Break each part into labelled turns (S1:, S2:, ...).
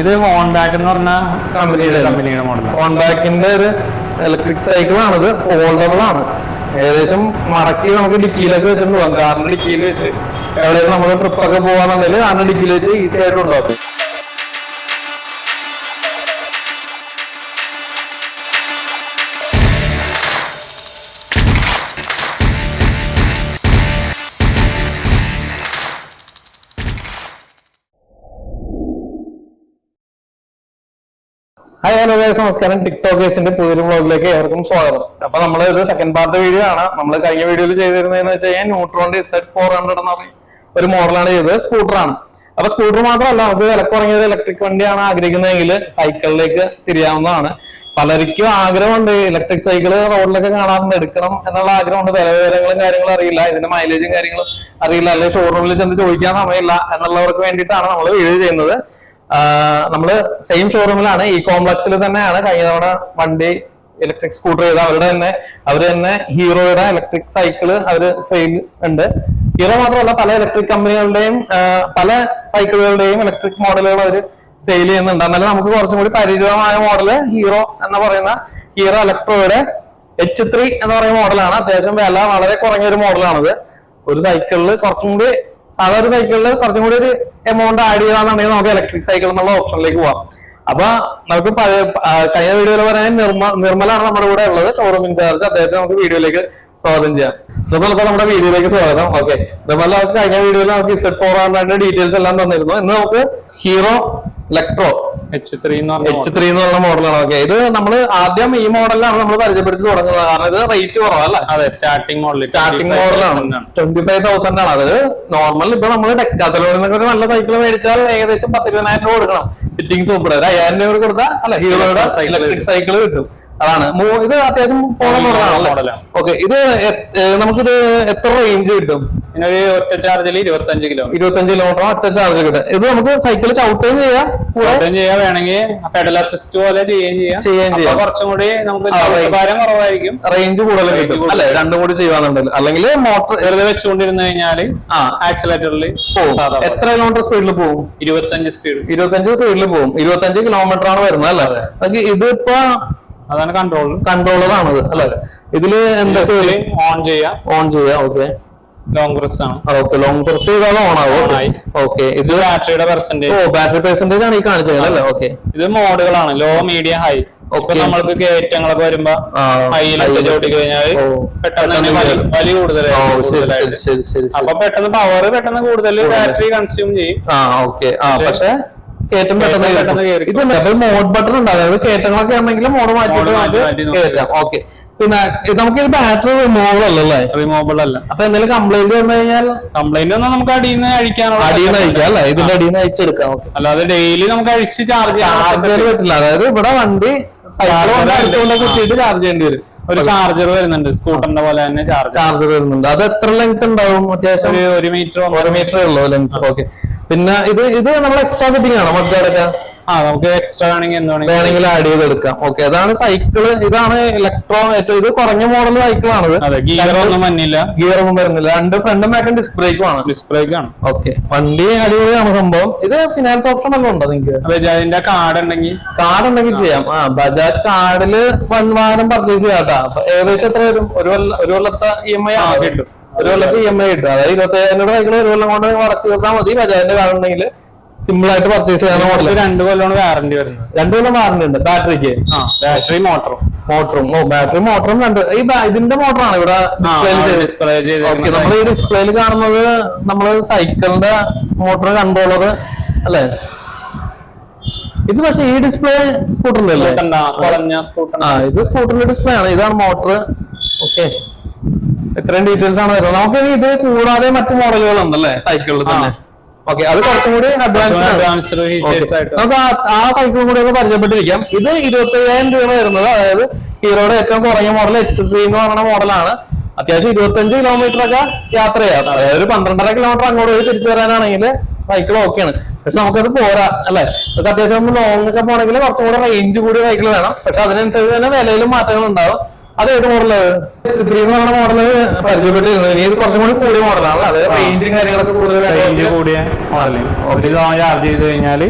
S1: ഇത് ഹോൺബാക്ക് എന്ന് പറഞ്ഞ കമ്പനിയുടെ കമ്പനിയുടെ മോഡൽ
S2: ഹോൺ ബാക്കിന്റെ ഒരു ഇലക്ട്രിക് സൈക്കിൾ ആണിത്. ഫോൾഡബിൾ ആണ്. ഏകദേശം മടക്കി നമുക്ക് ഡിക്കിയിലൊക്കെ വെച്ചിട്ട് കാരണം ഡിക്കിയിൽ വെച്ച് എവിടെയെങ്കിലും നമ്മൾ ട്രിപ്പൊക്കെ പോകാന്നുണ്ടെങ്കിൽ കാരണം ഡിക്കിയിൽ വെച്ച് ഈസി ആയിട്ട് ഹായ് ഹലോ ഗൈസ് നമസ്കാരം. ടിക്ടോക്കേഴ്സിന്റെ പുതിയൊരു വ്ളോഗിലേക്ക് ഏവർക്കും സ്വാഗതം. അപ്പൊ നമ്മൾ ഇത് സെക്കൻഡ് പാർട്ട് വീഡിയോ ആണ്. നമ്മൾ കഴിഞ്ഞ വീഡിയോയിൽ ചെയ്തിരുന്നതെന്ന് വെച്ച് കഴിഞ്ഞാൽ ന്യൂട്രോണിന്റെ സെറ്റ് ഫോർ ഹൺഡ്രഡ് എന്ന് പറഞ്ഞ ഒരു മോഡലാണ് ചെയ്തത്. സ്കൂട്ടറാണ് അപ്പൊ സ്കൂട്ടർ മാത്രമല്ല നമുക്ക് വില കുറഞ്ഞ ഒരു ഇലക്ട്രിക് വണ്ടിയാണ് ആഗ്രഹിക്കുന്നതെങ്കിൽ സൈക്കിളിലേക്ക് തിരിയാവുന്നതാണ്. പലർക്കും ആഗ്രഹമുണ്ട് ഇലക്ട്രിക് സൈക്കിൾ റോഡിലൊക്കെ കാണാറുണ്ട് എടുക്കണം എന്നുള്ള ആഗ്രഹമുണ്ട്. വില വിവരങ്ങളും കാര്യങ്ങളും അറിയില്ല. ഇതിന്റെ മൈലേജും കാര്യങ്ങളും അറിയില്ല. അല്ലെങ്കിൽ ഷോറൂമിൽ ചെന്ന് ചോദിക്കാൻ സമയമില്ല എന്നുള്ളവർക്ക് വേണ്ടിയിട്ടാണ് നമ്മൾ വീഡിയോ ചെയ്യുന്നത്. ആഹ് നമ്മൾ സെയിം ഷോറൂമിലാണ് ഈ കോംപ്ലക്സിൽ തന്നെയാണ് കഴിഞ്ഞ തവണ വണ്ടി ഇലക്ട്രിക് സ്കൂട്ടർ ചെയ്ത് അവരുടെ തന്നെ അവർ തന്നെ ഹീറോയുടെ ഇലക്ട്രിക് സൈക്കിൾ അവർ സെയിൽ ഉണ്ട്. ഹീറോ മാത്രമല്ല പല ഇലക്ട്രിക് കമ്പനികളുടെയും പല സൈക്കിളുകളുടെയും ഇലക്ട്രിക് മോഡലുകൾ അവർ സെയിൽ ചെയ്യുന്നുണ്ട്. എന്നാലും നമുക്ക് കുറച്ചും കൂടി പരിചിതമായ മോഡൽ ഹീറോ എന്ന് പറയുന്ന ഹീറോ ഇലക്ട്രോയുടെ എച്ച് ത്രീ എന്ന് പറയുന്ന മോഡലാണ് അത്യാവശ്യം വില വളരെ കുറഞ്ഞ ഒരു മോഡലാണിത് ഒരു സൈക്കിളിൽ കുറച്ചും കൂടി സാധാരണ സൈക്കിളിൽ കുറച്ചും കൂടി ഒരു എമൗണ്ട് ആഡ് ചെയ്യാന്നുണ്ടെങ്കിൽ നമുക്ക് ഇലക്ട്രിക് സൈക്കിൾ എന്നുള്ള ഓപ്ഷനിലേക്ക് പോവാം. അപ്പൊ നമുക്ക് കഴിഞ്ഞ വീഡിയോയിൽ പറയാൻ നിർമ്മ നിർമ്മലാണ് നമ്മുടെ കൂടെ ഉള്ളത്. ഷോറൂം ഇൻചാർജ് അദ്ദേഹത്തെ നമുക്ക് വീഡിയോയിലേക്ക് സ്വാഗതം ചെയ്യാം. നിർമ്മല ഇപ്പൊ നമ്മുടെ വീഡിയോയിലേക്ക് സ്വാഗതം. ഓക്കെ നിർമ്മല നമുക്ക് കഴിഞ്ഞ വീഡിയോയിൽ നമുക്ക് ഇസെഡ് ഫോർ ഹൺഡ്രഡിന്റെ ഡീറ്റെയിൽസ് എല്ലാം തന്നിരുന്നു. ഇന്ന് നമുക്ക് ഹീറോ ഇലക്ട്രോ
S1: എച്ച് ത്രീ എന്ന് പറഞ്ഞ
S2: മോഡലാണ് ഓക്കെ ഇത് നമ്മൾ ആദ്യം ഈ മോഡലാണ് നമ്മൾ പരിചയപ്പെടുത്തി തുടങ്ങുന്നത്. കാരണം ഇത് റേറ്റ് കുറവല്ല?
S1: അതെ സ്റ്റാർട്ടിംഗ് മോഡൽ
S2: സ്റ്റാർട്ടിംഗ് മോഡലാണ് ട്വന്റി ഫൈവ് തൗസൻഡ് ആണ്. അത് നോർമൽ ഇപ്പൊ നമ്മൾ ഡെക്കാത്തലോണിൽ നിന്നൊക്കെ നല്ല സൈക്കിൾ മേടിച്ചാൽ ഏകദേശം പത്തിരുപതിനായിരം രൂപ കൊടുക്കണം. ഫിറ്റിംഗ്സ് സൂപ്പർ ഒരു അയ്യായിരം രൂപ കൊടുത്താൽ അല്ല ഹീറോയുടെ ഇലക്ട്രിക് സൈക്കിൾ കിട്ടും. അതാണ്. ഇത് അത്യാവശ്യം പോണ
S1: മോഡലാണ്.
S2: ഓക്കെ ഇത് നമുക്കിത് എത്ര റേഞ്ച് കിട്ടും?
S1: ഒറ്റ ചാർജിൽ
S2: ഇരുപത്തഞ്ച് കിലോമീറ്റർ. ഒറ്റ ചാർജ് കിട്ടും ഇത് നമുക്ക് സൈക്കിൾ ചവിട്ടുകയും ചെയ്യാം. കൂടെ
S1: ചെയ്യാൻ വേണമെങ്കിൽ പെഡൽ അസിസ്റ്റ് പോലെ ചെയ്യുകയും ചെയ്യാം.
S2: ചെയ്യുകയും ചെയ്യാം.
S1: കുറച്ചും കൂടി നമുക്ക് ഭാരം കുറവായിരിക്കും.
S2: റേഞ്ച് കൂടുതൽ കിട്ടും.
S1: കൂടുതൽ.
S2: അല്ലെ? രണ്ടും കൂടി അല്ലെങ്കിൽ മോട്ടോർ
S1: വെറുതെ വെച്ചുകൊണ്ടിരുന്നു കഴിഞ്ഞാൽ
S2: ആ.
S1: ആക്സിലേറ്ററിൽ
S2: എത്ര കിലോമീറ്റർ സ്പീഡിൽ പോകും
S1: ഇരുപത്തഞ്ച് സ്പീഡ്
S2: ഇരുപത്തഞ്ച് സ്പീഡിൽ പോകും ഇരുപത്തഞ്ച് കിലോമീറ്റർ ആണ് വരുന്നത് അല്ലേ? ഇതിപ്പോ
S1: അതാണ് കൺട്രോൾ
S2: കൺട്രോളർ ആണത് അല്ലെ? ഇതിൽ എന്താ
S1: ഓൺ ചെയ്യാം.
S2: ഓൺ ചെയ്യാം. ഓക്കെ
S1: ലോങ് പ്രസ് ആണ്
S2: ഓക്കെ ലോങ് പ്രസ് ചെയ്താൽ ഓൺ ആവും ഓക്കെ ഇത്
S1: ബാറ്ററിയുടെ പെർസെന്റേജ് ഓ
S2: ബാറ്ററി പെർസെന്റേജ് ആണ് ഈ കാണിച്ചത് അല്ലേ? ഓക്കെ
S1: ഇത് മോഡുകളാണ് ലോ മീഡിയം ഹൈ ഇപ്പൊ നമ്മൾക്ക് കയറ്റങ്ങളൊക്കെ വരുമ്പോ ഹൈയിലൊക്കെ. ചവിട്ടി കഴിഞ്ഞാൽ. പെട്ടെന്ന് തന്നെ വലി കൂടുതലായിട്ട്. അപ്പൊ പെട്ടെന്ന് പവർ പെട്ടെന്ന് കൂടുതൽ ബാറ്ററി കൺസ്യൂം ചെയ്യും. പക്ഷേ-
S2: കയറ്റം പെട്ടെന്ന് ഇതുണ്ട് മോഡ് ബട്ടൺ ഉണ്ട്. അതായത് കയറ്റങ്ങളൊക്കെ ആണെങ്കിൽ മോഡ് മാറ്റിയിട്ട്
S1: മാറ്റി
S2: കയറ്റാം. ഓക്കെ പിന്നെ നമുക്ക് ഇത് ബാറ്ററി റിമൂവബിൾ അല്ലല്ലേ
S1: റിമൂവബിൾ അല്ല?
S2: അപ്പൊ എന്തെങ്കിലും കംപ്ലൈന്റ് വന്നു കഴിഞ്ഞാൽ?
S1: കംപ്ലൈന്റ് വന്നാൽ നമുക്ക് അടിയിൽ നിന്ന് അഴിക്കാനുള്ള
S2: അടിയിൽ നിന്ന് അഴിക്കാം അല്ലെ? ഇതിന്റെ അടിയിൽ നിന്ന് അഴിച്ചെടുക്കാം
S1: അല്ലാതെ ഡെയിലി നമുക്ക് അഴിച്ച് ചാർജ്
S2: ചാർജർ പറ്റില്ല. അതായത് ഇവിടെ വണ്ടി കുത്തിയിട്ട് ചാർജ് ചെയ്യേണ്ടി വരും.
S1: ഒരു ചാർജർ വരുന്നുണ്ട്. സ്കൂട്ടറിന്റെ പോലെ തന്നെ ചാർജർ
S2: ചാർജർ വരുന്നുണ്ട്. അത് എത്ര ലെങ്ത് ഉണ്ടാവും അത്യാവശ്യം?
S1: ഒരു മീറ്റർ
S2: ഒരു മീറ്റർ ഉള്ളൂ ലെങ്ത് ഓക്കെ പിന്നെ ഇത് ഇത് നമ്മൾ എക്സ്ട്രാ ഫിറ്റിംഗ് ആണോ? മറ്റേ
S1: ആ നമുക്ക് എക്സ്ട്രാ വേണമെങ്കിൽ എന്ത് വേണമെങ്കിൽ
S2: ആഡ് ചെയ്തെടുക്കാം. ഓക്കെ അതാണ് സൈക്കിൾ ഇതാണ് ഇലക്ട്രോ ഏറ്റവും ഇത് കുറഞ്ഞ മോഡൽ സൈക്കിളാണ്
S1: ഗിയർ ഒന്നും വന്നില്ല.
S2: ഗിയർ ഒന്നും വരുന്നില്ല. രണ്ട് ഫ്രണ്ടും ബാക്കും ഡിസ്ക് ബ്രേക്കും ആണ്
S1: ബ്രേക്ക് ആണ്.
S2: ഓക്കെ വണ്ടി അടിപൊളിയാണ് സംഭവം. ഇത് ഫിനാൻസ് ഓപ്ഷൻ എല്ലാം ഉണ്ടോ നിങ്ങൾക്ക്?
S1: ബജാജിന്റെ കാർഡ് ഉണ്ടെങ്കിൽ.
S2: കാർഡ് ഉണ്ടെങ്കിൽ ചെയ്യാം. ആ ബജാജ് കാർഡിൽ വൺ വാഹനം പർച്ചേസ് ചെയ്യാട്ടാ ഏകദേശം എത്ര വരും? ഒരു ഒരു കൊല്ലത്തെ ഇ എം ഐ
S1: ആ, കിട്ടും.
S2: ഒരു കൊല്ലത്തെ ഇ എം ഐ കിട്ടും. അതായത് ഇരുപത്തി അയ്യായിരം രൂപ സൈക്കിൾ ഒരു കൊല്ലം കൊണ്ട് അടച്ചു തീർത്താൽ മതി. ബജാജിന്റെ കാർഡ് ഉണ്ടെങ്കിൽ. സിമ്പിൾ ആയിട്ട് പർച്ചേസ് ചെയ്യാൻ മോഡൽ
S1: രണ്ട് കൊല്ലമാണ് വാറന്റി വരുന്നത്.
S2: രണ്ട് കൊല്ലം വാറണ്ടി ഉണ്ട്. ബാറ്ററിക്ക്
S1: ബാറ്ററി മോട്ടറും
S2: മോട്ടറും ഓ ബാറ്ററി മോട്ടറും രണ്ട്. ഈ ഇതിന്റെ മോട്ടറാണ് ഇവിടെ
S1: ഡിസ്പ്ലേ
S2: നമ്മൾ ഈ ഡിസ്പ്ലേയിൽ കാണുന്നത് നമ്മൾ സൈക്കിളിന്റെ മോട്ടർ കൺട്രോളർ അല്ലേ? ഇത് പക്ഷേ ഈ ഡിസ്പ്ലേ സ്കൂട്ടറിന്റെ അല്ലേ?
S1: ആ,
S2: ഇത് സ്കൂട്ടറിന്റെ ഡിസ്പ്ലേ ആണ്. ഇതാണ് മോട്ടർ ഓക്കെ ഇത്രയും ഡീറ്റെയിൽസ് ആണ് വരുന്നത്. നമുക്ക് ഇത് കൂടാതെ മറ്റു മോഡലുകൾ ഉണ്ടല്ലേ? സൈക്കിളിൽ തന്നെ. ഓക്കെ അത് കുറച്ചും കൂടി അഡ്വാൻസ്
S1: അഡ്വാൻസ്ഡ്
S2: നമുക്ക് ആ- സൈക്കിളും കൂടി ഒന്ന് പരിചയപ്പെട്ടിരിക്കാം. ഇത് ഇരുപത്തി അയ്യായിരം രൂപ വരുന്നത്. അതായത് ഹീറോയുടെ ഏറ്റവും കുറഞ്ഞ മോഡൽ എച്ച് ത്രീ എന്ന് പറയുന്ന മോഡലാണ് അത്യാവശ്യം ഇരുപത്തഞ്ച് കിലോമീറ്റർ ഒക്കെ യാത്ര ചെയ്യാം. അതായത് ഒരു പന്ത്രണ്ടര കിലോമീറ്റർ അങ്ങോട്ട് പോയി തിരിച്ചു വരാനാണെങ്കിൽ സൈക്കിൾ ഓക്കെയാണ് പക്ഷെ നമുക്കത് പോരാ അല്ലെ? നമുക്ക് അത്യാവശ്യം ലോങ്ങൊക്കെ പോകണമെങ്കിൽ കുറച്ചും കൂടെ റേഞ്ച് കൂടിയ സൈക്കിൾ വേണം. പക്ഷെ അതിനനുസരിച്ച് തന്നെ വിലയിലും മാറ്റങ്ങൾ ഉണ്ടാവും അത് ഏത് മോഡൽ ത്രീ എന്ന് പറയുന്ന മോഡൽ പരിചയപ്പെട്ടിരുന്നു ഇനി ഇത് കുറച്ചും കൂടി കൂടിയ മോഡലാണ് അത് റേഞ്ചും കാര്യങ്ങളൊക്കെ കൂടുതൽ
S1: റേഞ്ച് കൂടിയ മോഡൽ ഒരു ചാർജ് ചെയ്ത്
S2: കഴിഞ്ഞാൽ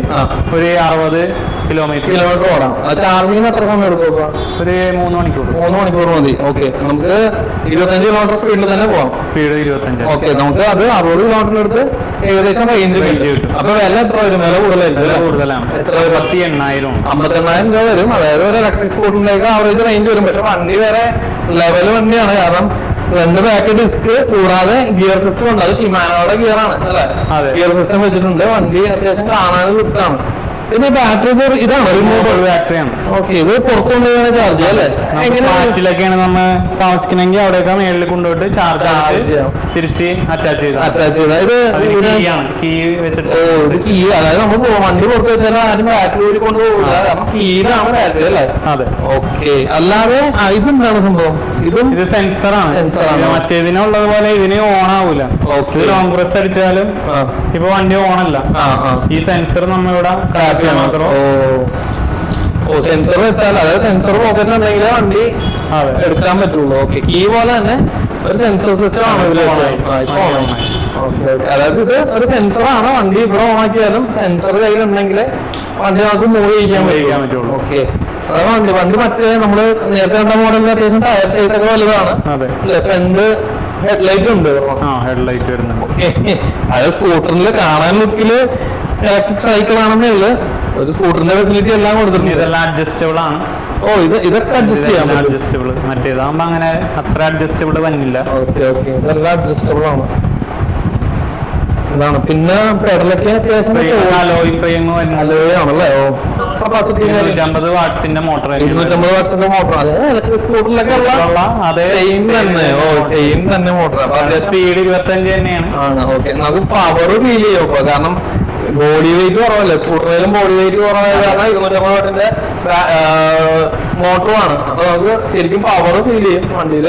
S1: ഒരു അറുപത് കിലോമീറ്റർ
S2: കിലോമീറ്റർ ഓടാം. ചാർജിങ്ങിന് എത്ര സമയം എടുക്കും
S1: ഒരു മൂന്ന് മണിക്കൂർ.
S2: മൂന്ന് മണിക്കൂർ മതി. ഓക്കെ നമുക്ക് ഇരുപത്തഞ്ച് കിലോമീറ്റർ സ്പീഡിൽ തന്നെ പോകാം
S1: സ്പീഡ് ഇരുപത്തഞ്ച്.
S2: ഓക്കെ നമുക്ക് അത് അറുപത് കിലോമീറ്റർ എടുത്ത് ഏകദേശം റേഞ്ച്
S1: റേഞ്ച്
S2: കിട്ടും. അപ്പൊ വില എത്ര വരും? വില കൂടുതലായിരിക്കും
S1: വില കൂടുതലാണ്.
S2: എത്ര
S1: പത്തി എണ്ണായിരം
S2: അമ്പത്തെണ്ണായിരം രൂപ വരും. അതായത് ഒരു ഇലക്ട്രിക് സ്കൂട്ടറിന്റെ ആവറേജ് റേഞ്ച് വരും. പക്ഷെ വണ്ടി വേറെ ലെവൽ വണ്ടിയാണ്. കാരണം ഫ്രണ്ട് ബാക്ക് ഡിസ്ക് കൂടാതെ ഗിയർ സിസ്റ്റം ഉണ്ട്. അത് ഷിമാനോയുടെ ഗിയർ ആണ് അല്ലെ? ഗിയർ സിസ്റ്റം വെച്ചിട്ടുണ്ട്. വണ്ടി അത്യാവശ്യം കാണാൻ ലുക്കാണ് പിന്നെ ബാറ്ററി ഇതാണ്. റിമൂവബിൾ
S1: ബാറ്ററിയാണ്
S2: ഓക്കെ ഇത് പുറത്തുകൊണ്ടുപോയി ചാർജ് അല്ലേ?
S1: ഫ്ലാറ്റിലൊക്കെയാണ് നമ്മൾ താമസിക്കണമെങ്കിൽ അവിടെയൊക്കെ മേളിൽ കൊണ്ടുപോയിട്ട് ചാർജ്. തിരിച്ച് അറ്റാച്ച് ചെയ്ത്.
S2: അറ്റാച്ച് ചെയ്ത. ഇത്
S1: കീ വെച്ചിട്ട്.
S2: ഓ ഇത് കീ അതായത് നമ്മൾ വണ്ടി പുറത്ത് വെച്ചാൽ ആരും ബാറ്ററി ഊരി കൊണ്ടുപോകില്ല കീയിലാണ് ബാറ്ററി അല്ലേ?
S1: അതെ.
S2: ഓക്കെ അല്ലാതെ ഇതെന്താണ് സംഭവം? ഇതും
S1: ഇത് സെൻസറാണ്
S2: സെൻസറാണ്.
S1: മറ്റേതിനുള്ളത് പോലെ ഇതിന് ഓൺ ആവൂല.
S2: ഓക്കെ
S1: ഇത് ലോങ് പ്രസ് അടിച്ചാലും ഇപ്പൊ വണ്ടി ഓണല്ല ഈ സെൻസർ നമ്മളിവിടെ
S2: ഓ. സെൻസർ വെച്ചാൽ അതായത് സെൻസർ പോക്കറ്റിലുണ്ടെങ്കിൽ വണ്ടി. എടുക്കാൻ പറ്റുള്ളൂ. ഓക്കെ കീ പോലെ തന്നെ ഒരു സെൻസർ സിസ്റ്റം ആണ് ഇതിൽ അതായത് ഇത് ഒരു സെൻസർ ആണ്. വണ്ടി ഇവിടെ ഓൺ ആക്കിയാലും സെൻസർ കയ്യിലുണ്ടെങ്കിൽ വണ്ടി നമുക്ക് മൂവ് ചെയ്യിക്കാൻ
S1: പറ്റുള്ളൂ.
S2: ഓക്കെ അതാണ് വണ്ടി. വണ്ടി മറ്റേ നമ്മൾ നേരത്തെ കണ്ട മോഡലിന് അത്യാവശ്യം ടയർ സൈസ് ഒക്കെ വലുതാണ്. ഫ്രണ്ട് ഹെഡ്ലൈറ്റ് ഉണ്ട്.
S1: ഹെഡ്ലൈറ്റ് വരുന്നുണ്ട്.
S2: അതായത് സ്കൂട്ടറിൽ കാണാൻ ലുക്കിൽ ഇലക്ട്രിക് സൈക്കിൾ ആണെന്നേ ഉള്ളു. ഒരു സ്കൂട്ടറിന്റെ ഫെസിലിറ്റി എല്ലാം കൊടുത്തിട്ടുണ്ട്.
S1: ഇതെല്ലാം അഡ്ജസ്റ്റബിൾ ആണ്.
S2: ഓ ഇത് ഇതൊക്കെ അഡ്ജസ്റ്റ് ചെയ്യാം
S1: അഡ്ജസ്റ്റബിൾ മറ്റേതാകുമ്പോ അങ്ങനെ അത്ര അഡ്ജസ്റ്റബിൾ വന്നില്ല.
S2: Okay okay. ഇതെല്ലാം അഡ്ജസ്റ്റബിൾ ആണ്. ഇതാണ്. പിന്നെ പെടലൊക്കെ
S1: ഇരുന്നൂറ്റമ്പത് വാട്സിന്റെ മോട്ടർ
S2: ഇരുന്നൂറ്റമ്പത് വാട്സിന്റെ മോട്ടർ ഇലക്ട്രിക് സ്കൂട്ടറിലൊക്കെ
S1: അതെ
S2: സെയിം തന്നെ. ഓ സെയിം തന്നെ മോട്ടർ
S1: സ്പീഡ് ഇരുപത്തഞ്ച് തന്നെയാണ്.
S2: ആണ്. ഓക്കെ. നമുക്ക് പവർ ഫീൽ ചെയ്യും? കാരണം ബോഡി വെയിറ്റ് കുറവല്ലേ? സ്കൂട്ടറിലും ബോഡി വെയിറ്റ് കുറവായത് കാരണം ഇരുന്നൂറ്റമ്പത് വാട്ടിന്റെ മോട്ടറുമാണ് അപ്പൊ നമുക്ക് ശരിക്കും പവർ ഫീൽ ചെയ്യും വണ്ടിയിൽ.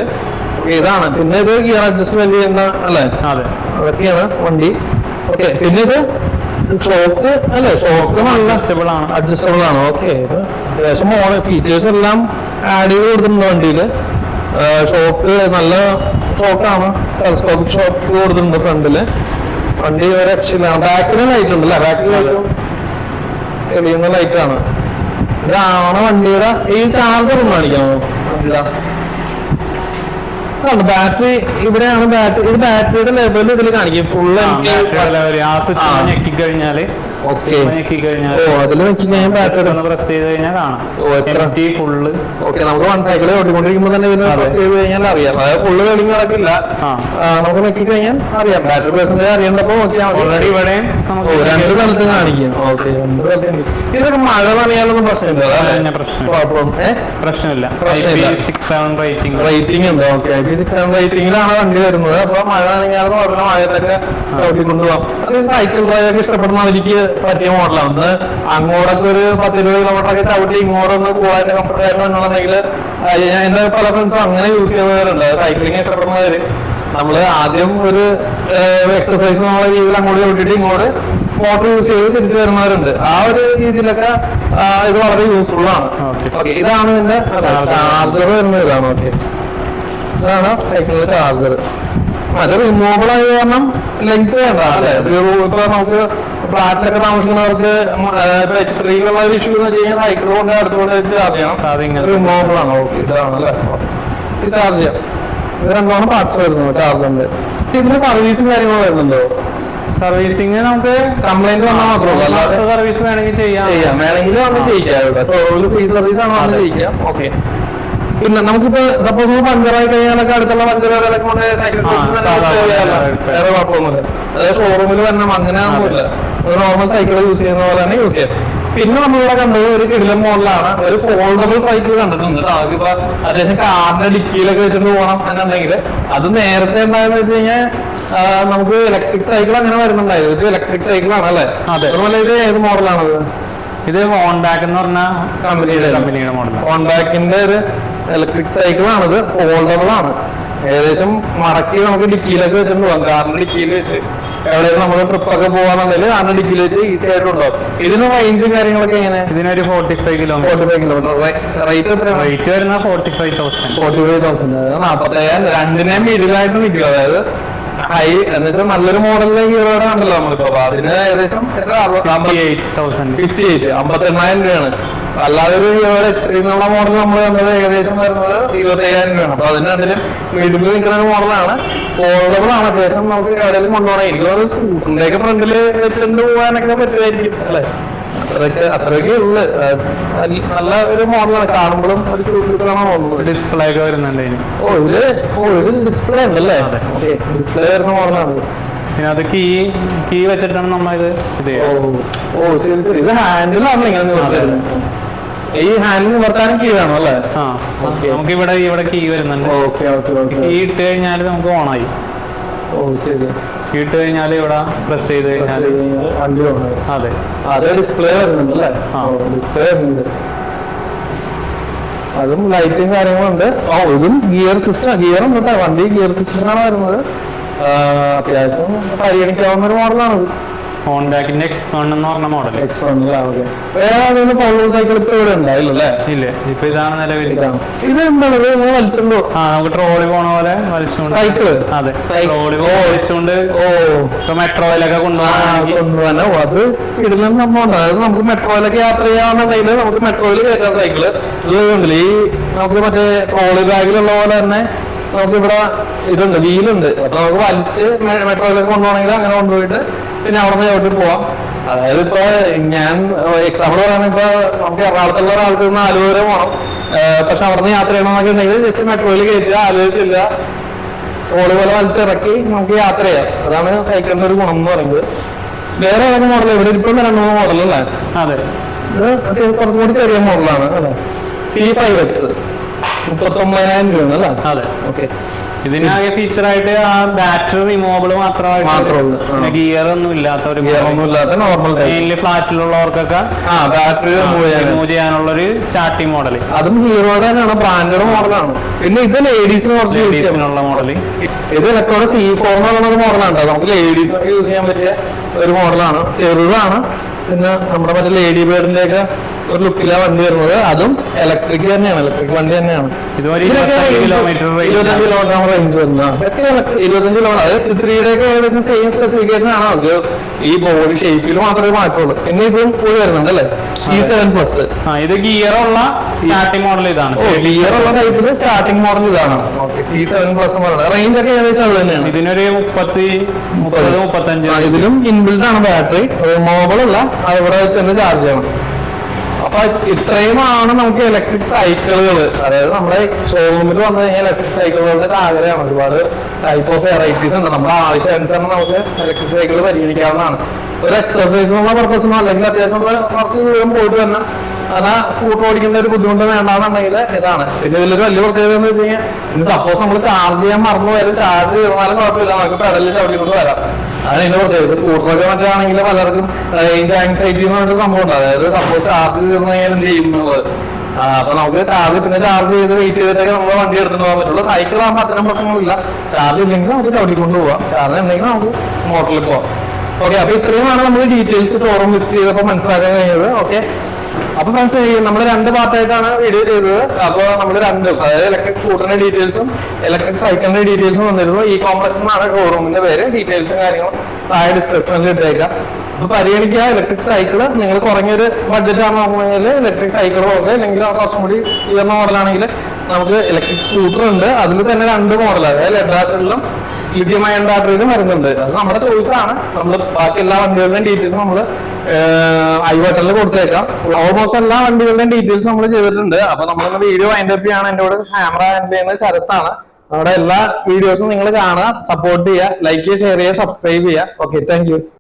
S2: Okay, ഇതാണ്. പിന്നെ ഇത് ഗിയർ അഡ്ജസ്റ്റ്മെന്റ് ചെയ്യുന്ന അല്ലേ?
S1: അതെ.
S2: അതൊക്കെയാണ് വണ്ടി. ഓക്കെ പിന്നെ ഇത് ഷോക്ക് അല്ലേ? ഷോക്ക് നല്ല
S1: അഡ്ജസ്റ്റബിൾ ആണ്.
S2: അഡ്ജസ്റ്റബിൾ ആണ്. ഓക്കെ അത്യാവശ്യം മോഡൽ. ഫീച്ചേഴ്സ് എല്ലാം ആഡ് ചെയ്ത് കൊടുത്തിട്ടുണ്ട് വണ്ടിയിൽ ഷോക്ക് നല്ല ഷോക്കാണ് ടെലസ്കോപ്പിക് ഷോക്ക് കൊടുത്തിട്ടുണ്ട് ഫ്രണ്ടിൽ വണ്ടി ഒരു രക്ഷയില്ല ബാക്കിന് ലൈറ്റ് ഉണ്ടല്ലേ? ബാക്കിന് എളിയുന്ന ലൈറ്റ് ആണ്. ഇതാണ് വണ്ടിയുടെ ഈ ചാർജർ ഒന്ന് കാണിക്കാമോ? ബാറ്ററി ഇവിടെയാണ് ബാറ്ററി ഇത് ബാറ്ററിയുടെ ലെവൽ ഇതിൽ കാണിക്കും. ഫുൾ
S1: ആ സ്വിച്ച്
S2: ആ.
S1: ഞെക്കി കഴിഞ്ഞാൽ
S2: ഓക്കെ.
S1: ഞെക്കി കഴിഞ്ഞാൽ
S2: ഓ അതിൽ നോക്കി ഞാൻ ബാറ്ററി
S1: ഒന്ന് പ്രസ് ചെയ്ത് കഴിഞ്ഞാൽ കാണാം.
S2: ഓ, എത്ര?
S1: എം ടി ഫുള്ള്
S2: ഓക്കെ നമുക്ക് വൺ സൈക്കിൾ ഓടിക്കൊണ്ടിരിക്കുമ്പോൾ തന്നെ ഇതിന് പ്രസ് ചെയ്ത് കഴിഞ്ഞാൽ അറിയാം. അതായത് ഫുള്ള് വെളിങ് നടക്കില്ല. നമുക്ക് നോക്കി കഴിഞ്ഞാൽ അറിയാം. ബാറ്ററി പെർസെന്റേജ് അറിയേണ്ടപ്പോ നോക്കിയാൽ
S1: ഓൾറെഡി ഇവിടെ
S2: ഓ രണ്ട് സ്ഥലത്ത് കാണിക്കും. ഓക്കെ രണ്ട് സ്ഥലത്ത് കാണിക്കും. ഇതൊക്കെ മഴ നനയാലൊന്നും പ്രശ്നമില്ല
S1: അതന്നെ പ്രശ്നം. പ്രശ്നമില്ല.
S2: പ്രശ്നമില്ല.
S1: സിക്സ് സെവൻ റേറ്റിംഗ്
S2: റേറ്റിംഗ് ഉണ്ട്. Okay I P six seven റേറ്റിംഗിലാണ് വണ്ടി വരുന്നത്. അപ്പൊ മഴ അത് സൈക്കിൾ ഇഷ്ടപ്പെടുന്നവർക്ക് പറ്റിയ മോഡലാണ് ഒന്ന് അങ്ങോട്ടൊക്കെ ഒരു പത്ത് ഇരുപത് കിലോമീറ്റർ ഒക്കെ ചവിട്ടി ഇങ്ങോട്ടൊന്ന് കൂടാൻ കംഫർട്ട് ഞാൻ എന്റെ പല ഫ്രണ്ട്സും അങ്ങനെ യൂസ് ചെയ്യുന്നവരുണ്ട്. സൈക്ലിംഗ് ഇഷ്ടപ്പെടുന്നവര്. നമ്മൾ ആദ്യം ഒരു എക്സസൈസ് എന്നുള്ള രീതിയിൽ അങ്ങോട്ട് ചവിട്ടിട്ട് ഇങ്ങോട്ട് മോട്ടർ യൂസ് ചെയ്ത് തിരിച്ചു വരുന്നവരുണ്ട്. ആ ഒരു രീതിയിലൊക്കെ ഇത് വളരെ യൂസ്ഫുൾ ആണ്. ഇതാണ് ഇതിന്റെ ചാർജർ വരുന്ന ഇതാണ് ഓക്കെ ഇതാണ് സൈക്കിളിന്റെ ചാർജർ അത് റിമൂവബിൾ ആയത് കാരണം ലെങ്ത് വേണ്ട അല്ലെ? ഇപ്പൊ നമുക്ക് ഫ്ലാറ്റിലൊക്കെ താമസിക്കുന്നവർക്ക് ഇപ്പൊ ത്രീയിലുള്ള ഒരു ഇഷ്യൂ എന്ന് വെച്ച് കഴിഞ്ഞാൽ സൈക്കിൾ കൊണ്ട് അടുത്തുകൊണ്ട് വെച്ച് ചാർജ് ചെയ്യണം.
S1: സാധിക്കും
S2: റിമൂവബിൾ ആണ്. ഓക്കെ ഇതാണ് അല്ലേ? ഇത് ചാർജ് ചെയ്യാം. ഇത് രണ്ടാണ് പാർട്സ് വരുന്നത് ചാർജറിന്റെ ഇതിന്റെ സർവീസും കാര്യങ്ങളും വരുന്നുണ്ടോ?
S1: സർവീസിങ് നമുക്ക്
S2: കംപ്ലൈന്റ് വന്നാൽ മാത്രമേ
S1: സർവീസ് വേണമെങ്കിൽ ചെയ്യാം.
S2: ചെയ്യാം. വേണമെങ്കിൽ വന്ന് ചെയ്യിക്കാം. ഇവിടെ ഫ്രീ സർവീസ് ആണ് വന്ന് ചെയ്യിക്കാം. ഓക്കെ പിന്നെ നമുക്കിപ്പോ സപ്പോസ് പഞ്ചറായി കഴിഞ്ഞാലൊക്കെ അടുത്തുള്ള പഞ്ചറുകളൊക്കെ സൈക്കിൾ വേറെ കുഴപ്പമൊന്നുമില്ല അതായത് ഷോറൂമിൽ വരണം അങ്ങനെയൊന്നുമില്ല നോർമൽ സൈക്കിൾ യൂസ് ചെയ്യുന്ന പോലെ തന്നെ യൂസ് ചെയ്യാം. പിന്നെ നമ്മളിവിടെ കണ്ടത് ഒരു കിടിലൻ മോഡലാണ് ഒരു ഫോൾഡബിൾ സൈക്കിൾ കണ്ടിട്ടുണ്ട് അതിപ്പോ അത്യാവശ്യം കാറിന്റെ ഡിക്കിയിലൊക്കെ വെച്ചിട്ട് പോകണം എന്നുണ്ടെങ്കിൽ. അത് നേരത്തെ എന്തായെന്ന് വെച്ച് കഴിഞ്ഞാൽ നമുക്ക് ഇലക്ട്രിക് സൈക്കിൾ അങ്ങനെ വരുന്നുണ്ടായിരുന്നു. ഇത് ഇലക്ട്രിക് സൈക്കിൾ ആണ് അല്ലേ?
S1: അതെ.
S2: അതുപോലെ ഇത് ഏത് മോഡലാണത്
S1: ഇത് ഓൺബാക്ക് എന്ന് പറഞ്ഞ
S2: കമ്പനിയുടെ
S1: കമ്പനിയുടെ മോഡൽ
S2: ഹോണ്ടാക്കിന്റെ ഒരു ഇലക്ട്രിക് സൈക്കിളാണിത് ഫോൾഡബിൾ ആണ്. ഏകദേശം മടക്കി നമുക്ക് ഡിക്കിയിലൊക്കെ വെച്ചിട്ട് പോകാം കാറിന്റെ ഡിക്കിയിൽ വെച്ച് എവിടെയും നമ്മൾ ട്രിപ്പ് ഒക്കെ പോകാന്നുണ്ടെങ്കിൽ കാറിന്റെ ഡിക്കിയിൽ വെച്ച് ഈസി ആയിട്ട് ഉണ്ടാവും ഇതിന് റേഞ്ചും കാര്യങ്ങളൊക്കെ എങ്ങനെ?
S1: ഇതിനൊരു forty five kilometre
S2: forty five kilometre rate
S1: rate വരുന്ന forty five thousand
S2: forty five thousand നാപ്പത്തയ്യായിരം. രണ്ടിനെയും മിഡിലായിട്ട് നിൽക്കും അതായത് ഹൈ എന്ന് വെച്ചാൽ നല്ലൊരു മോഡലിലെ ഹീറോയുടെ കണ്ടല്ലോ നമ്മളിപ്പോ. അതിന് ഏകദേശം
S1: fifty eight thousand
S2: fifty eight അമ്പത്തെണ്ണായിരം രൂപയാണ്. അല്ലാതെ ഒരു മോഡൽ നമ്മൾ തന്നത് ഏകദേശം വരുന്നത് ഇരുപത്തയ്യായിരം രൂപയാണ്. അപ്പൊ അതിന് രണ്ടിലും മീഡിയത്തിൽ നിൽക്കുന്ന ഒരു മോഡലാണ് ഫോൾഡബിൾ ആണ്. അത്യാവശ്യം നമുക്ക് എവിടെയെങ്കിലും കൊണ്ടുപോകണം. എനിക്ക് ഒരു സ്കൂട്ടറിന്റെ ഫ്രണ്ടിൽ ഫ്രണ്ടിൽ വെച്ചിട്ട് പോകാനൊക്കെ പറ്റുമായിരിക്കും അല്ലെ? അത്രയൊക്കെ അത്രയൊക്കെ ഉള്ളു. നല്ല- ഒരു മോഡലാണ് കാണുമ്പോഴും ഒരു ചൂടുകളാണ്
S1: ഡിസ്പ്ലേ ഒക്കെ വരുന്നുണ്ട് ഇനി
S2: ഓ ഇത് ഓ ഇത് ഡിസ്പ്ലേ ഉണ്ടല്ലേ. ഡിസ്പ്ലേ വരുന്ന മോഡലാണ്
S1: പിന്നെ അത് കീ കീ വെച്ചിട്ടാണ് നമ്മ ഇത് ഇത്
S2: ഓ ഓ ശരി ശരി. ഇത് ഹാൻഡിലാണ് ഇങ്ങനെ ഈ ഹാൻഡിൽ വർത്താനം കീ വേണം അല്ലേ
S1: നമുക്ക് ഇവിടെ ഇവിടെ കീ വരുന്നുണ്ട്. കീ ഇട്ട് കഴിഞ്ഞാൽ നമുക്ക് ഓണായി.
S2: ഓ ശരി.
S1: ഇട്ട് കഴിഞ്ഞാൽ ഇവിടെ പ്രസ് ചെയ്ത് കഴിഞ്ഞാൽ അതെ.
S2: അത് ഡിസ്പ്ലേ വരുന്നുണ്ട് അല്ലേ. ഡിസ്പ്ലേ വരുന്നുണ്ട്. അതും ലൈറ്റും കാര്യങ്ങളുണ്ട്. ഓ ഇതും ഗിയർ സിസ്റ്റം ഗിയറും വണ്ടി ഗിയർ സിസ്റ്റമാണ് വരുന്നത്. അത്യാവശ്യം പരിഗണിക്കാവുന്ന ഒരു മോഡലാണത്
S1: ഹോണ്ടാക്കിന്റെ എക്സ് വൺ എന്ന് പറഞ്ഞ മോഡൽ
S2: എക്സ് വൺ വേറെ സൈക്കിൾ ഇപ്പൊ ഇവിടെ ഉണ്ടായില്ലല്ലേ
S1: ഇല്ല ഇപ്പൊ ഇതാണ് നിലവിൽ.
S2: ഇതാണ്. ഇത് എന്താണ്? ഇത് നിങ്ങൾ വലിച്ചുണ്ടോ?
S1: ആ നമുക്ക് ട്രോളി പോണ പോലെ വലിച്ചുകൊണ്ട്
S2: സൈക്കിൾ
S1: അതെ. ട്രോളി
S2: ഓ.
S1: വലിച്ചുകൊണ്ട്
S2: ഓ.
S1: ഇപ്പൊ മെട്രോയിലൊക്കെ
S2: കൊണ്ടുപോകാൻ അത് ഇടുന്ന സംഭവം അതായത് നമുക്ക് മെട്രോയിലൊക്കെ യാത്ര ചെയ്യാന്നുണ്ടെങ്കിൽ നമുക്ക് മെട്രോയിൽ കയറ്റാം സൈക്കിൾ ഇത് ഈ നമുക്ക് മറ്റേ ട്രോളി ബാഗിലുള്ള പോലെ തന്നെ നമുക്ക് ഇവിടെ ഇതുണ്ട് വീലുണ്ട് അപ്പൊ നമുക്ക് വലിച്ച് മെട്രോയിലൊക്കെ കൊണ്ടുപോകണമെങ്കിൽ അങ്ങനെ കൊണ്ടുപോയിട്ട് പിന്നെ അവിടെ നിന്ന് ചവിട്ടി പോവാം. അതായത് ഇപ്പൊ ഞാൻ എക്സാമ്പിൾ ഇപ്പൊ നമുക്ക് എറണാകുളത്തുള്ള ഒരാൾക്ക് നിന്ന് ആലുവ വരെ പോകണം പക്ഷെ അവിടെ നിന്ന് യാത്ര ചെയ്യണമെന്നൊക്കെ ഉണ്ടെങ്കിൽ ജസ്റ്റ് മെട്രോയിൽ കയറ്റുക ആലോചിച്ചില്ല. റോഡ് പോലെ വലിച്ചിറക്കി നമുക്ക് യാത്ര ചെയ്യാം. അതാണ് സൈക്കിളിന്റെ ഒരു ഗുണം എന്ന് പറയുന്നത്. വേറെ ഏതെങ്കിലും മോഡൽ ഇവിടെ ഇപ്പം രണ്ട് മൂന്ന് മോഡൽ അല്ലേ?
S1: അതെ.
S2: ഇത് കുറച്ചും കൂടി ചെറിയ മോഡലാണ് അല്ലെ? സി ഫൈവ് എക്സ് മുപ്പത്തി ഒമ്പതിനായിരം രൂപയാണ് അല്ലേ?
S1: അതെ.
S2: ഓക്കെ
S1: ഇതിനാകെ ഫീച്ചർ ആയിട്ട് ആ ബാറ്ററി റിമൂവബിൾ മാത്രമായിട്ട്
S2: മാത്രമേ ഉള്ളൂ.
S1: ഗിയർ ഒന്നും ഇല്ലാത്ത ഒരു
S2: ഗിയർ ഒന്നും ഇല്ലാത്ത നോർമൽ
S1: മെയിൻലി ഫ്ലാറ്റിലുള്ളവർക്കൊക്കെ
S2: ആ ബാറ്ററി റിമൂവ്
S1: ചെയ്യാനുള്ള ഒരു സ്റ്റാർട്ടിംഗ് മോഡൽ
S2: അതും ഹീറോയുടെ തന്നെയാണ് ബ്രാൻഡഡ് മോഡലാണ് പിന്നെ ഇത് ലേഡീസിന് കുറച്ച്
S1: ലേഡീസിനുള്ള മോഡൽ
S2: ഇത് ഇലക്ട്രോണിക് സി ഫോർ എന്ന് പറയുന്ന ഒരു മോഡലാണ്. നമുക്ക് ലേഡീസിനൊക്കെ യൂസ് ചെയ്യാൻ പറ്റിയ ഒരു മോഡലാണ് ചെറുതാണ്. പിന്നെ നമ്മുടെ മറ്റേ ലേഡി ബേർഡിന്റെ ഒക്കെ ഒരു ലുക്കിലാണ് വണ്ടി വരുന്നത്. അതും ഇലക്ട്രിക് തന്നെയാണ്. ഇലക്ട്രിക് വണ്ടി തന്നെയാണ്.
S1: ഇതൊരു
S2: ഇതിനൊക്കെ
S1: 25
S2: range-
S1: kilometer range
S2: ഇരുപത്തഞ്ച് കിലോമീറ്റർ റേഞ്ച് വരുന്ന ഇരുപത്തഞ്ച് കിലോമീറ്റർ അത് ചിത്രീയുടെ ഒക്കെ ഏകദേശം സെയിം സ്പെസിഫിക്കേഷൻ ആണ്. അത് ഈ ബോഡി ഷേപ്പിൽ മാത്രമേ മാറ്റുള്ളൂ. പിന്നെ ഇതും പോയി വരുന്നുണ്ട് അല്ലേ? സി സെവൻ പ്ലസ്
S1: ഇത് ഗിയർ ഉള്ള സ്റ്റാർട്ടിംഗ് മോഡൽ ഇതാണ്.
S2: ഗിയർ ഉള്ള ടൈപ്പിൽ സ്റ്റാർട്ടിംഗ് മോഡൽ ഇതാണ്. സി സെവൻ പ്ലസ് റേഞ്ച് ഒക്കെ ഏകദേശം അത് തന്നെയാണ്.
S1: ഇതിനൊരു മുപ്പത്തി മുപ്പത് മുപ്പത്തഞ്ച്.
S2: ഇതിലും ഇൻബിൽഡ് ആണ് ബാറ്ററി അത് ഇവിടെ വെച്ച് ചാർജ് ചെയ്യണം അപ്പൊ ഇത്രയുമാണ് നമുക്ക് ഇലക്ട്രിക് സൈക്കിളുകൾ അതായത് നമ്മുടെ ഷോറൂമിൽ വന്നു കഴിഞ്ഞാൽ ഇലക്ട്രിക് സൈക്കിളുകളുടെ ചാകരയാണ്. ഒരുപാട് ടൈപ്പ് ഓഫ് വെറൈറ്റീസ് ഉണ്ട്. നമ്മുടെ ആവശ്യാനുസരണം നമുക്ക് ഇലക്ട്രിക് സൈക്കിൾ പരിഗണിക്കാവുന്നതാണ്. ഒരു എക്സർസൈസ് എന്നുള്ള പർപ്പസിനോ അല്ലെങ്കിൽ അത്യാവശ്യം കുറച്ച് ദൂരം പോയിട്ട് തന്നെ അതാ സ്കൂട്ടർ ഓടിക്കുന്ന ഒരു ബുദ്ധിമുട്ട് വേണ്ടാന്നുണ്ടെങ്കിൽ ഇതാണ്. പിന്നെ ഇതിലൊരു വലിയ പ്രത്യേകത എന്ന് വെച്ച് കഴിഞ്ഞാൽ സപ്പോസ് നമ്മൾ ചാർജ് ചെയ്യാൻ മറന്നു വരും ചാർജ് ചെയ്താലും കുഴപ്പമില്ല. നമുക്ക് പെടലിൽ ചവിട്ടിക്കൊണ്ട് വരാം. അതാണ് ഇതിന്റെ പ്രത്യേകത. സ്കൂട്ടറൊക്കെ മറ്റാണെങ്കിൽ പലർക്കും റേഞ്ച് ആങ്സൈറ്റി എന്ന് പറഞ്ഞൊരു സംഭവം ഉണ്ട് അതായത് സപ്പോസ് ചാർജ് ചെയ്ത് കഴിഞ്ഞാൽ എന്ത് ചെയ്യും എന്നുള്ളത്. അപ്പൊ നമുക്ക് ചാർജ് പിന്നെ ചാർജ് ചെയ്ത് വെയിറ്റ് ചെയ്തിട്ടൊക്കെ നമ്മൾ വണ്ടി എടുത്തിട്ട് പോകാൻ പറ്റുള്ളൂ. സൈക്കിൾ ആകുമ്പോൾ അത്തരം പ്രശ്നങ്ങളില്ല ചാർജ് ഇല്ലെങ്കിൽ നമുക്ക് ചവിട്ടിക്കൊണ്ട് പോവാം ചാർജ് ഉണ്ടെങ്കിൽ നമുക്ക് മോട്ടറിൽ പോവാം ഓക്കെ അപ്പൊ ഇത്രയുമാണ് നമ്മൾ ഡീറ്റെയിൽസ് ഷോറൂം വിസിറ്റ് ചെയ്തപ്പോൾ മനസ്സിലാക്കാൻ കഴിഞ്ഞത്. ഓക്കെ അപ്പൊ ഫ്രണ്ട്സ് നമ്മൾ രണ്ട് പാർട്ടായിട്ടാണ് വീഡിയോ ചെയ്തത്. അപ്പൊ നമ്മൾ രണ്ടും അതായത് ഇലക്ട്രിക് സ്കൂട്ടറിന്റെ ഡീറ്റെയിൽസും ഇലക്ട്രിക് സൈക്കിളിന്റെ ഡീറ്റെയിൽസും വന്നിരുന്നു ഈ കോംപ്ലക്സ് എന്നാണ് ഷോറൂമിന്റെ പേര്. ഡീറ്റെയിൽസും കാര്യങ്ങളും താഴെ ഡിസ്ക്രിപ്ഷനിൽ ഇട്ടേക്കാം. അപ്പൊ പരിഗണിക്കുക ഇലക്ട്രിക് സൈക്കിൾ നിങ്ങൾ കുറഞ്ഞൊരു ബഡ്ജറ്റ് ആണ് നോക്കുകയാണെങ്കിൽ ഇലക്ട്രിക് സൈക്കിൾ ഒക്കെ അല്ലെങ്കിൽ കുറച്ചും കൂടി ഉയർന്ന മോഡലാണെങ്കിൽ നമുക്ക് ഇലക്ട്രിക് സ്കൂട്ടർ ഉണ്ട്. അതിൽ തന്നെ രണ്ട് മോഡൽ അതായത് ലെഡാസിലും ലിഥിയം അയൺ ബാറ്ററിയിലും വരുന്നുണ്ട് അത് നമ്മുടെ ചോയ്സ് ആണ്. നമ്മൾ ബാക്കി എല്ലാ വണ്ടികളുടെയും ഡീറ്റെയിൽസ് നമ്മൾ ഐ ബട്ടണിൽ കൊടുത്തേക്കാം. ഓൾമോസ്റ്റ് എല്ലാ വണ്ടികളുടെയും ഡീറ്റെയിൽസ് നമ്മൾ ചെയ്തിട്ടുണ്ട്. അപ്പൊ നമ്മൾ വീഡിയോ വൈൻഡ് അപ്പ് ചെയ്യാണ്. എന്റെ കൂടെ ക്യാമറ ഹാൻഡ് ചെയ്യുന്ന ശരത്താണ്. നമ്മുടെ എല്ലാ വീഡിയോസും നിങ്ങൾ കാണുക സപ്പോർട്ട് ചെയ്യുക ലൈക്ക് ചെയ്യുക ഷെയർ ചെയ്യുക സബ്സ്ക്രൈബ് ചെയ്യുക. Okay thank